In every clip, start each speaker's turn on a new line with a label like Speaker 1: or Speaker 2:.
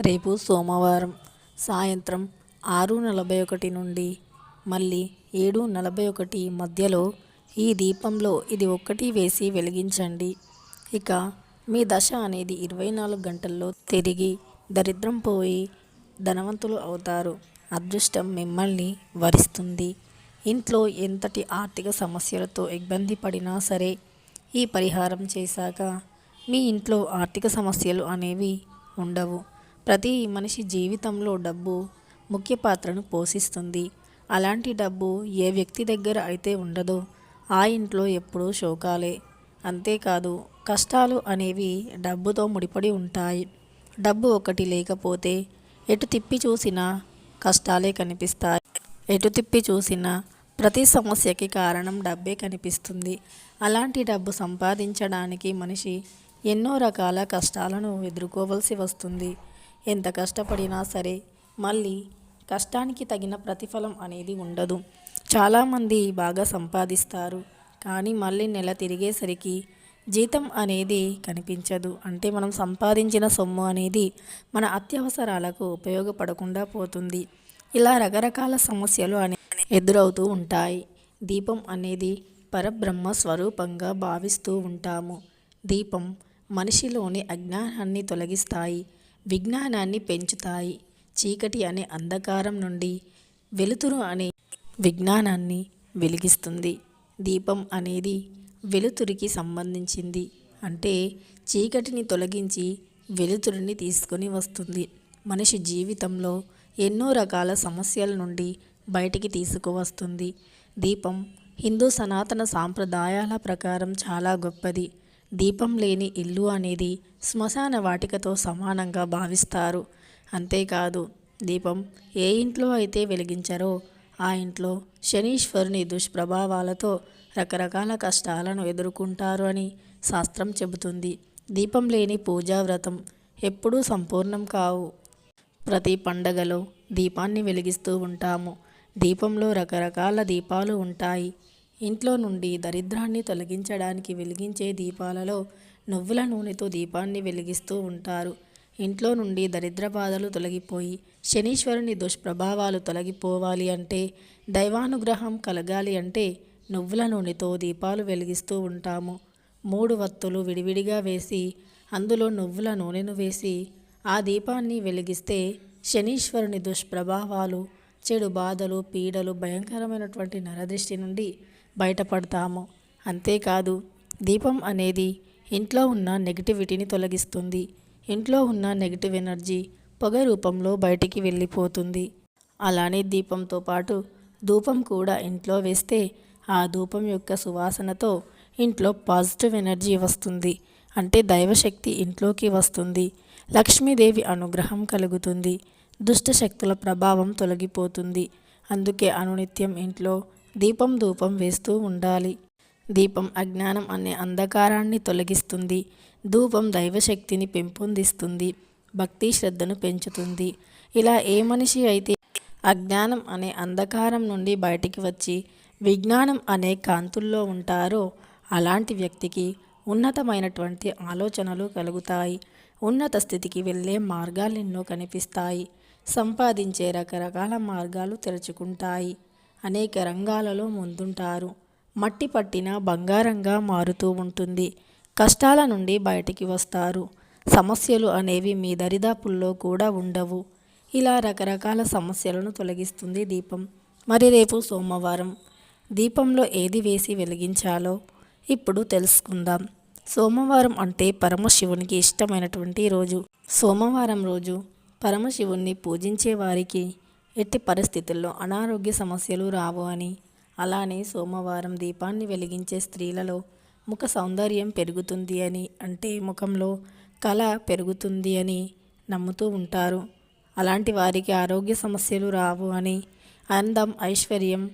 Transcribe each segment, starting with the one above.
Speaker 1: రేపు సోమవారం సాయంత్రం ఆరు నలభై ఒకటి నుండి మళ్ళీ ఏడు నలభై ఒకటి మధ్యలో ఈ దీపంలో ఇది ఒక్కటి వేసి వెలిగించండి. ఇక మీ దశ అనేది ఇరవై నాలుగు గంటల్లో తిరిగి దరిద్రం పోయి ధనవంతులు అవుతారు. అదృష్టం మిమ్మల్ని వరిస్తుంది. ఇంట్లో ఎంతటి ఆర్థిక సమస్యలతో ఇబ్బంది పడినా సరే ఈ పరిహారం చేశాక మీ ఇంట్లో ఆర్థిక సమస్యలు అనేవి ఉండవు. ప్రతి మనిషి జీవితంలో డబ్బు ముఖ్య పాత్రను పోషిస్తుంది. అలాంటి డబ్బు ఏ వ్యక్తి దగ్గర అయితే ఉండదో ఆ ఇంట్లో ఎప్పుడూ శోకాలే. అంతేకాదు కష్టాలు అనేవి డబ్బుతో ముడిపడి ఉంటాయి. డబ్బు ఒకటి లేకపోతే ఎటు తిప్పి చూసినా కష్టాలే కనిపిస్తాయి. ఎటు తిప్పి చూసినా ప్రతి సమస్యకి కారణం డబ్బే కనిపిస్తుంది. అలాంటి డబ్బు సంపాదించడానికి మనిషి ఎన్నో రకాల కష్టాలను ఎదుర్కోవలసి వస్తుంది. ఎంత కష్టపడినా సరే మళ్ళీ కష్టానికి తగిన ప్రతిఫలం అనేది ఉండదు. చాలామంది బాగా సంపాదిస్తారు. కానీ మళ్ళీ నెల తిరిగేసరికి జీతం అనేది కనిపించదు. అంటే మనం సంపాదించిన సొమ్ము అనేది మన అత్యవసరాలకు ఉపయోగపడకుండా పోతుంది. ఇలా రకరకాల సమస్యలు అనే ఎదురవుతూ ఉంటాయి. దీపం అనేది పరబ్రహ్మ స్వరూపంగా భావిస్తూ ఉంటాము. దీపం మనిషిలోని అజ్ఞానాన్ని తొలగిస్తాయి. విజ్ఞానాన్ని పెంచుతాయి. చీకటి అనే అంధకారం నుండి వెలుతురు అనే విజ్ఞానాన్ని వెలిగిస్తుంది. దీపం అనేది వెలుతురికి సంబంధించింది. అంటే చీకటిని తొలగించి వెలుతురిని తీసుకొని వస్తుంది. మనిషి జీవితంలో ఎన్నో రకాల సమస్యల నుండి బయటికి తీసుకువస్తుంది. దీపం హిందూ సనాతన సాంప్రదాయాల ప్రకారం చాలా గొప్పది. దీపం లేని ఇల్లు అనేది శ్మశాన వాటికతో సమానంగా భావిస్తారు. అంతేకాదు దీపం ఏ ఇంట్లో అయితే వెలిగించారో ఆ ఇంట్లో శనీశ్వరుని దుష్ప్రభావాలతో రకరకాల కష్టాలను ఎదుర్కొంటారు అని శాస్త్రం చెబుతుంది. దీపం లేని పూజా వ్రతం ఎప్పుడూ సంపూర్ణం కావు. ప్రతి పండగలో దీపాన్ని వెలిగిస్తూ ఉంటాము. దీపంలో రకరకాల దీపాలు ఉంటాయి. ఇంట్లో నుండి దరిద్రాన్ని తొలగించడానికి వెలిగించే దీపాలలో నువ్వుల నూనెతో దీపాన్ని వెలిగిస్తూ ఉంటారు. ఇంట్లో నుండి దరిద్ర బాధలు తొలగిపోయి శనీశ్వరుని దుష్ప్రభావాలు తొలగిపోవాలి అంటే దైవానుగ్రహం కలగాలి అంటే నువ్వుల నూనెతో దీపాలు వెలిగిస్తూ ఉంటాము. మూడు వత్తులు విడివిడిగా వేసి అందులో నువ్వుల నూనెను వేసి ఆ దీపాన్ని వెలిగిస్తే శనీశ్వరుని దుష్ప్రభావాలు చెడు బాధలు పీడలు భయంకరమైనటువంటి నరదృష్టి నుండి బయటపడతాము. అంతేకాదు దీపం అనేది ఇంట్లో ఉన్న నెగిటివిటీని తొలగిస్తుంది. ఇంట్లో ఉన్న నెగిటివ్ ఎనర్జీ పొగ రూపంలో బయటికి వెళ్ళిపోతుంది. అలానే దీపంతో పాటు ధూపం కూడా ఇంట్లో వేస్తే ఆ ధూపం యొక్క సువాసనతో ఇంట్లో పాజిటివ్ ఎనర్జీ వస్తుంది. అంటే దైవశక్తి ఇంట్లోకి వస్తుంది. లక్ష్మీదేవి అనుగ్రహం కలుగుతుంది. దుష్ట శక్తుల ప్రభావం తొలగిపోతుంది. అందుకే అనునిత్యం ఇంట్లో దీపం ధూపం వేస్తూ ఉండాలి. దీపం అజ్ఞానం అనే అంధకారాన్ని తొలగిస్తుంది. ధూపం దైవశక్తిని పెంపొందిస్తుంది. భక్తి శ్రద్ధను పెంచుతుంది. ఇలా ఏ మనిషి అయితే అజ్ఞానం అనే అంధకారం నుండి బయటికి వచ్చి విజ్ఞానం అనే కాంతుల్లో ఉంటారో అలాంటి వ్యక్తికి ఉన్నతమైనటువంటి ఆలోచనలు కలుగుతాయి. ఉన్నత స్థితికి వెళ్ళే మార్గాలు ఎన్నో కనిపిస్తాయి. సంపాదించే రకరకాల మార్గాలు తెరుచుకుంటాయి. అనేక రంగాలలో ముందుంటారు. మట్టి పట్టిన బంగారంగా మారుతూ ఉంటుంది. కష్టాల నుండి బయటికి వస్తారు. సమస్యలు అనేవి మీ దరిదాపుల్లో కూడా ఉండవు. ఇలా రకరకాల సమస్యలను తొలగిస్తుంది దీపం. మరి రేపు సోమవారం దీపంలో ఏది వేసి వెలిగించాలో ఇప్పుడు తెలుసుకుందాం. సోమవారం అంటే పరమశివునికి ఇష్టమైనటువంటి రోజు. సోమవారం రోజు పరమశివుణ్ణి పూజించే వారికి ఎట్టి పరిస్థితుల్లో అనారోగ్య సమస్యలు రావు అని. అలానే సోమవారం దీపాన్ని వెలిగించే స్త్రీలలో ముఖ సౌందర్యం పెరుగుతుంది అని అంటే ముఖంలో కళ పెరుగుతుంది అని నమ్ముతూ ఉంటారు. అలాంటి వారికి ఆరోగ్య సమస్యలు రావు అని అందం ఐశ్వర్యం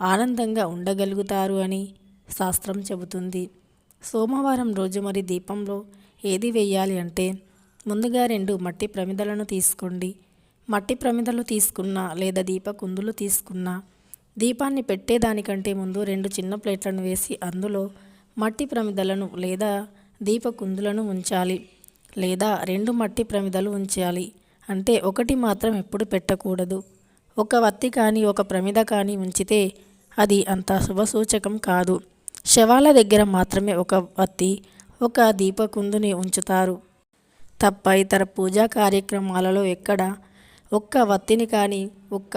Speaker 1: ఆనందంగా ఉండగలుగుతారు అని శాస్త్రం చెబుతుంది. సోమవారం రోజు మరి దీపంలో ఏది వేయాలి అంటే ముందుగా రెండు మట్టి ప్రమిదలను తీసుకోండి. మట్టి ప్రమిదలు తీసుకున్న లేదా దీప కుందులు తీసుకున్న దీపాన్ని పెట్టేదానికంటే ముందు రెండు చిన్న ప్లేట్లను వేసి అందులో మట్టి ప్రమిదలను లేదా దీప కుందులను ఉంచాలి లేదా రెండు మట్టి ప్రమిదలు ఉంచాలి. అంటే ఒకటి మాత్రం ఎప్పుడు పెట్టకూడదు. ఒక వత్తి కానీ ఒక ప్రమిద కానీ ఉంచితే అది అంత శుభసూచకం కాదు. శవాల దగ్గర మాత్రమే ఒక వత్తి ఒక దీపకుందుని ఉంచుతారు. తప్ప ఇతర పూజా కార్యక్రమాలలో ఎక్కడ ఒక్క వత్తిని కానీ ఒక్క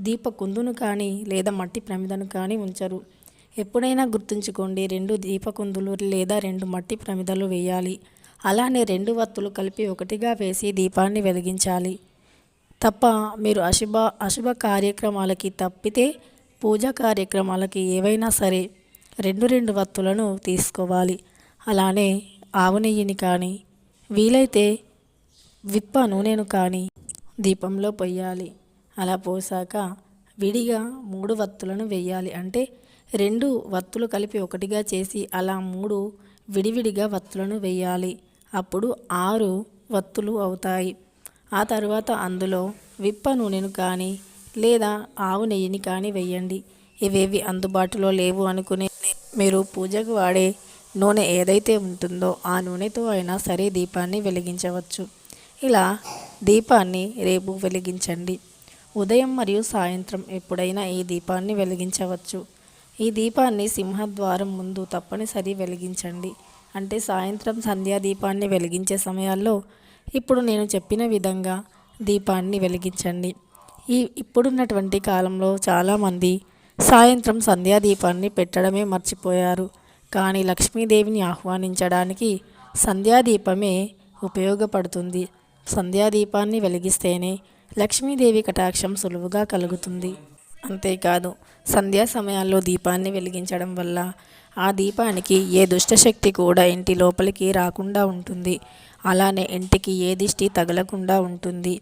Speaker 1: దీపకుందును కానీ లేదా మట్టి ప్రమిదను కానీ ఉంచరు. ఎప్పుడైనా గుర్తుంచుకోండి రెండు దీపకుందులు లేదా రెండు మట్టి ప్రమిదలు వేయాలి. అలానే రెండు వత్తులు కలిపి ఒకటిగా వేసి దీపాన్ని వెలిగించాలి. తప్ప మీరు అశుభ అశుభ కార్యక్రమాలకి తప్పితే పూజా కార్యక్రమాలకి ఏవైనా సరే రెండు రెండు వత్తులను తీసుకోవాలి. అలానే ఆవు నెయ్యిని కానీ వీలైతే విప్ప నూనెను కానీ దీపంలో పొయ్యాలి. అలా పోసాక విడిగా మూడు వత్తులను వేయాలి అంటే రెండు వత్తులు కలిపి ఒకటిగా చేసి అలా మూడు విడివిడిగా వత్తులను వేయాలి అప్పుడు ఆరు వత్తులు అవుతాయి. ఆ తర్వాత అందులో విప్ప నూనెను కానీ లేదా ఆవు నెయ్యిని కానీ వేయండి ఇవేవి అందుబాటులో లేవు అనుకునే మీరు పూజకు వాడే నూనె ఏదైతే ఉంటుందో ఆ నూనెతో అయినా సరే దీపాన్ని వెలిగించవచ్చు. ఇలా దీపాన్ని రేపు వెలిగించండి. ఉదయం మరియు సాయంత్రం ఎప్పుడైనా ఈ దీపాన్ని వెలిగించవచ్చు. ఈ దీపాన్ని సింహద్వారం ముందు తప్పనిసరి వెలిగించండి. అంటే సాయంత్రం సంధ్యా దీపాన్ని వెలిగించే సమయాల్లో ఇప్పుడు నేను చెప్పిన విధంగా దీపాన్ని వెలిగించండి. ఈ ఇప్పుడున్నటువంటి కాలంలో చాలామంది సాయంత్రం సంధ్యా దీపాన్ని పెట్టడమే మర్చిపోయారు. కానీ లక్ష్మీదేవిని ఆహ్వానించడానికి సంధ్యాదీపమే ఉపయోగపడుతుంది. సంధ్యాదీపాన్ని వెలిగిస్తేనే లక్ష్మీదేవి కటాక్షం సులువుగా కలుగుతుంది. అంతేకాదు సంధ్యా సమయాల్లో దీపాన్ని వెలిగించడం వల్ల ఆ దీపానికి ఏ దుష్టశక్తి కూడా ఇంటి లోపలికి రాకుండా ఉంటుంది. అలానే ఇంటికి ఏ దిష్టి తగలకుండా ఉంటుంది.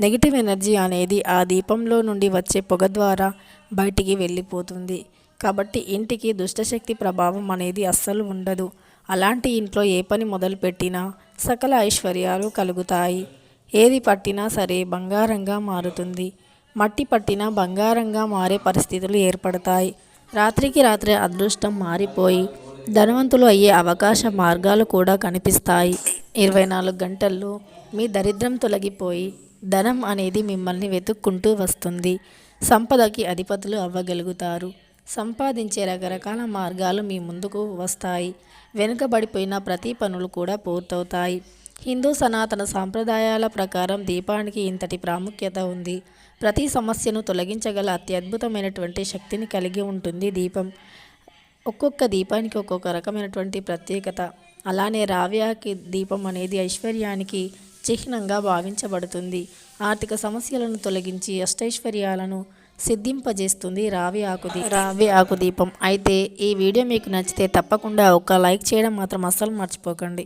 Speaker 1: నెగిటివ్ ఎనర్జీ అనేది ఆ దీపంలో నుండి వచ్చే పొగ ద్వారా బయటికి వెళ్ళిపోతుంది. కాబట్టి ఇంటికి దుష్టశక్తి ప్రభావం అనేది అస్సలు ఉండదు. అలాంటి ఇంట్లో ఏ పని మొదలుపెట్టినా సకల ఐశ్వర్యాలు కలుగుతాయి. ఏది పట్టినా సరే బంగారంగా మారుతుంది. మట్టి పట్టినా బంగారంగా మారే పరిస్థితులు ఏర్పడతాయి. రాత్రికి రాత్రి అదృష్టం మారిపోయి ధనవంతులు అయ్యే అవకాశ మార్గాలు కూడా కనిపిస్తాయి. ఇరవై నాలుగు గంటల్లో మీ దరిద్రం తొలగిపోయి ధనం అనేది మిమ్మల్ని వెతుక్కుంటూ వస్తుంది. సంపదకి అధిపతులు అవ్వగలుగుతారు. సంపాదించే రకరకాల మార్గాలు మీ ముందుకు వస్తాయి. వెనుకబడిపోయిన ప్రతి పనులు కూడా పూర్తవుతాయి. హిందూ సనాతన సాంప్రదాయాల ప్రకారం దీపానికి ఇంతటి ప్రాముఖ్యత ఉంది. ప్రతి సమస్యను తొలగించగల అత్యద్భుతమైనటువంటి శక్తిని కలిగి ఉంటుంది దీపం. ఒక్కొక్క దీపానికి ఒక్కొక్క రకమైనటువంటి ప్రత్యేకత. అలానే రావ్యాకి దీపం అనేది ఐశ్వర్యానికి చిహ్నంగా భావించబడుతుంది. ఆర్థిక సమస్యలను తొలగించి అష్టైశ్వర్యాలను సిద్ధింపజేస్తుంది రావి ఆకు రావి ఆకు దీపం. అయితే ఈ వీడియో మీకు నచ్చితే తప్పకుండా ఒక లైక్ చేయడం మాత్రం అస్సలు మర్చిపోకండి.